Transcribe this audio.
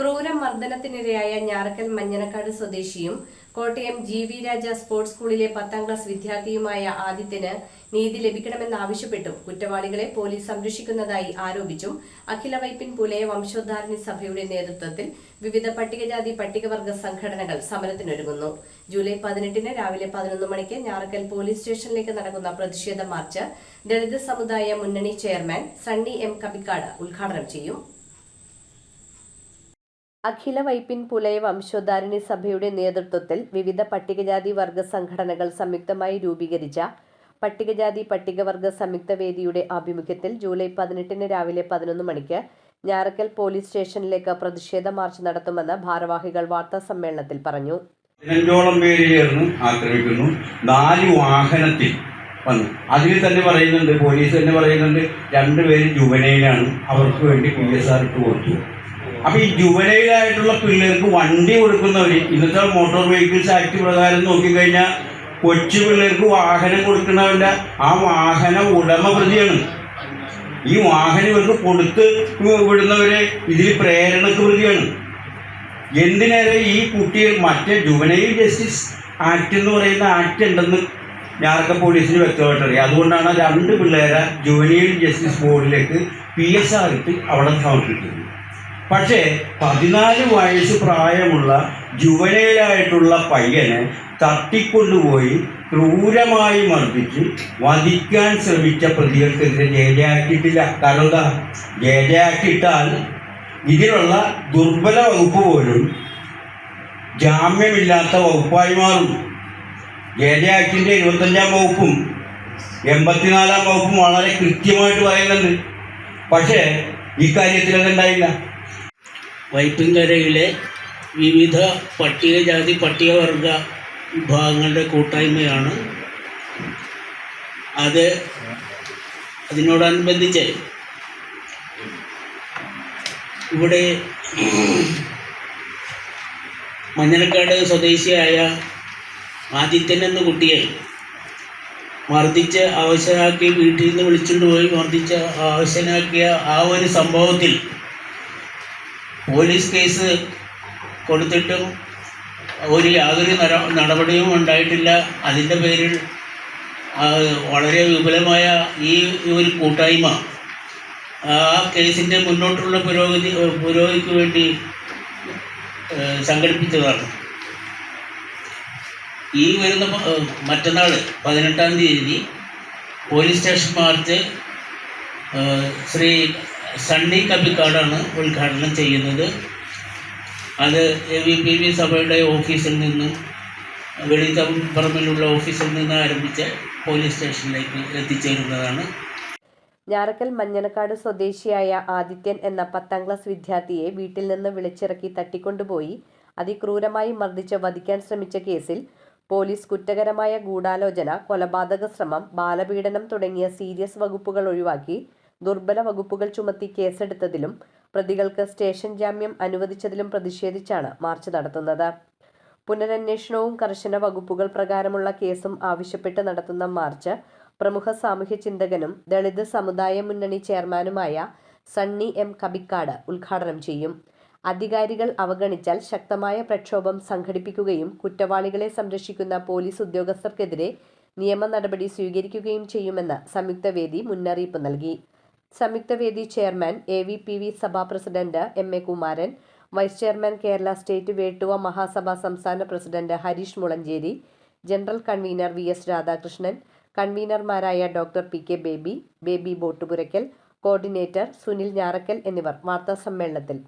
ക്രൂരമർദ്ദനത്തിനിരയായ ഞാറക്കൽ മഞ്ഞനക്കാട് സ്വദേശിയും Kottayam G V Raja sports സ്കൂളിലെ പത്താം ക്ലാസ് വിദ്യാർത്ഥിയുമായ ആദിത്യന് നീതി ലഭിക്കണമെന്നാവശ്യപ്പെട്ടും കുറ്റവാളികളെ പോലീസ് സംരക്ഷിക്കുന്നതായി ആരോപിച്ചും അഖില വൈപ്പിൻ പുലയ വംശോദ്ധാരണി സഭയുടെ നേതൃത്വത്തിൽ വിവിധ പട്ടികജാതി പട്ടികവർഗ സംഘടനകൾ സമരത്തിനൊരുങ്ങുന്നു. ജൂലൈ പതിനെട്ടിന് രാവിലെ പതിനൊന്ന് മണിക്ക് ഞാറക്കൽ പോലീസ് സ്റ്റേഷനിലേക്ക് നടക്കുന്ന പ്രതിഷേധ മാർച്ച് ദളിത് സമുദായ മുന്നണി ചെയർമാൻ സണ്ണി എം കബിക്കാട് ഉദ്ഘാടനം ചെയ്യും. അഖില വൈപ്പിൻ പുലയ വംശോദ്ധാരണി സഭയുടെ നേതൃത്വത്തിൽ വിവിധ പട്ടികജാതി വർഗ സംഘടനകൾ സംയുക്തമായി രൂപീകരിച്ച പട്ടികജാതി പട്ടികവർഗ സംയുക്ത വേദിയുടെ ആഭിമുഖ്യത്തിൽ ജൂലൈ പതിനെട്ടിന് രാവിലെ പതിനൊന്ന് മണിക്ക് ഞാറക്കൽ പോലീസ് സ്റ്റേഷനിലേക്ക് പ്രതിഷേധ മാർച്ച് നടത്തുമെന്ന് ഭാരവാഹികൾ വാർത്താ സമ്മേളനത്തിൽ പറഞ്ഞു. ആക്രമിക്കുന്നു. നാല് വാഹനത്തിൽ വന്നു. അതിൽ തന്നെ പറയുന്നുണ്ട് പോലീസ് തന്നെ പറയുന്നുണ്ട് രണ്ടുപേരും ജുവനയിലാണ് അവർക്ക് വേണ്ടി പി എസ് ആർ ഇട്ട് കൊടുത്തു. അപ്പൊ ഈ ജുവനയിലായിട്ടുള്ള പിള്ളേർക്ക് വണ്ടി കൊടുക്കുന്നവർ ഇന്നത്തെ മോട്ടോർ വെഹിക്കിൾസ് ആക്ട് പ്രകാരം നോക്കിക്കഴിഞ്ഞാൽ കൊച്ചു പിള്ളേർക്ക് വാഹനം കൊടുക്കുന്നവരുടെ ആ വാഹന ഉടമ പ്രതിയാണ്. ഈ വാഹനം ഇവർക്ക് കൊടുത്ത് വിടുന്നവരെ ഇതിൽ പ്രേരണക്ക് പ്രതിയാണ്. എന്തിനേറെ ഈ കുട്ടിയെ മറ്റേ ജുവനൈൽ ജസ്റ്റിസ് ആക്ട് എന്ന് പറയുന്ന ആക്ട് ഉണ്ടെന്ന് ഞാറക്ക പോലീസിന് വ്യക്തമായിട്ട് അറിയാം അതുകൊണ്ടാണ് രണ്ട് പിള്ളേരെ ജുവനൈൽ ജസ്റ്റിസ് ബോർഡിലേക്ക് പി എസ് ആർ ഇട്ട് അവിടെ സമർപ്പിക്കുന്നത്. പക്ഷേ പതിനാല് വയസ്സ് പ്രായമുള്ള ജുവനയിലായിട്ടുള്ള പയ്യനെ തട്ടിക്കൊണ്ടുപോയി ക്രൂരമായി മർദ്ദിച്ച് വധിക്കാൻ ശ്രമിച്ച പ്രതികൾക്കെതിരെ ജെ ജെ ആക്ട് കാരണം എന്താ ജേജയാക്കിയിട്ടാൽ ഇതിലുള്ള ദുർബല വകുപ്പ് പോലും ജാമ്യമില്ലാത്ത വകുപ്പായി മാറും. ജേജയാക്കിന്റെ ഇരുപത്തഞ്ചാം വകുപ്പും എൺപത്തിനാലാം വകുപ്പും വളരെ കൃത്യമായിട്ട് പറയുന്നുണ്ട്. പക്ഷേ ഇക്കാര്യത്തിൽ അതുണ്ടായില്ല വൈപ്പിൻകരയിലെ വിവിധ പട്ടികജാതി പട്ടികവർഗ വിഭാഗങ്ങളുടെ കൂട്ടായ്മയാണ് അത് അതിനോടനുബന്ധിച്ച് ഇവിടെ മഞ്ഞനക്കാട് സ്വദേശിയായ ആദിത്യൻ എന്ന കുട്ടിയെ മർദ്ദിച്ച് അവശനാക്കി വീട്ടിൽ നിന്ന് വിളിച്ചുകൊണ്ട് പോയി മർദ്ദിച്ച് അവശനാക്കിയ ആ ഒരു സംഭവത്തിൽ പോലീസ് കേസ് കൊടുത്തിട്ടും ഒരു യാതൊരു നടപടിയും ഉണ്ടായിട്ടില്ല. അതിന്റെ പേരിൽ വളരെ വിപുലമായ ഈ ഒരു കൂട്ടായ്മ ആ കേസിന്റെ മുന്നോട്ടുള്ള പുരോഗതി പുരോഗതിക്ക് വേണ്ടി സംഘടിപ്പിച്ചതാണ്. ഈ വരുന്ന മറ്റന്നാൾ പതിനെട്ടാം തീയതി police station march Shri Sunny കപ്പിക്കാടാണ് ഉദ്ഘാടനം ചെയ്യുന്നത്. അത് വി പി വി സഭയുടെ ഓഫീസിൽ നിന്ന് നിന്നും പറമ്പിലുള്ള ഓഫീസിൽ നിന്ന് ആരംഭിച്ച് പോലീസ് സ്റ്റേഷനിലേക്ക് എത്തിച്ചേരുന്നതാണ്. ഞാറക്കൽ മഞ്ഞനക്കാട് സ്വദേശിയായ ആദിത്യൻ എന്ന പത്താം ക്ലാസ് വിദ്യാർത്ഥിയെ വീട്ടിൽ നിന്ന് വിളിച്ചിറക്കി തട്ടിക്കൊണ്ടുപോയി. അതിക്രൂരമായി മർദ്ദിച്ച് വധിക്കാൻ ശ്രമിച്ച കേസിൽ പോലീസ് കുറ്റകരമായ ഗൂഢാലോചന കൊലപാതക ശ്രമം ബാലപീഡനം തുടങ്ങിയ സീരിയസ് വകുപ്പുകൾ ഒഴിവാക്കി. ദുർബല വകുപ്പുകൾ ചുമത്തി കേസെടുത്തതിലും പ്രതികൾക്ക് സ്റ്റേഷൻ ജാമ്യം അനുവദിച്ചതിലും പ്രതിഷേധിച്ചാണ് മാർച്ച് നടത്തുന്നത്. പുനരന്വേഷണവും കർശന വകുപ്പുകൾ പ്രകാരമുള്ള കേസും ആവശ്യപ്പെട്ട് നടത്തുന്ന മാർച്ച് പ്രമുഖ സാമൂഹ്യ ചിന്തകനും ദളിത് സമുദായ മുന്നണി ചെയർമാനുമായ സണ്ണി എം കബിക്കാട് ഉദ്ഘാടനം ചെയ്യും. അധികാരികൾ അവഗണിച്ചാൽ ശക്തമായ പ്രക്ഷോഭം സംഘടിപ്പിക്കുകയും കുറ്റവാളികളെ സംരക്ഷിക്കുന്ന പോലീസ് ഉദ്യോഗസ്ഥർക്കെതിരെ നിയമ നടപടി സ്വീകരിക്കുകയും ചെയ്യുമെന്ന് സംയുക്ത വേദി മുന്നറിയിപ്പ് നൽകി. സംയുക്തവേദി chairman A V P V Sabha president M A Kumaran vice chairman Kerala state Vettuva Mahasabha സംസ്ഥാന president Harish Mulancheri general convener V S Radhakrishnan കൺവീനർമാരായ doctor P K Baby Baby Bottupurakkal coordinator Sunil Njarakkal എന്നിവർ വാർത്താസമ്മേളനത്തിൽ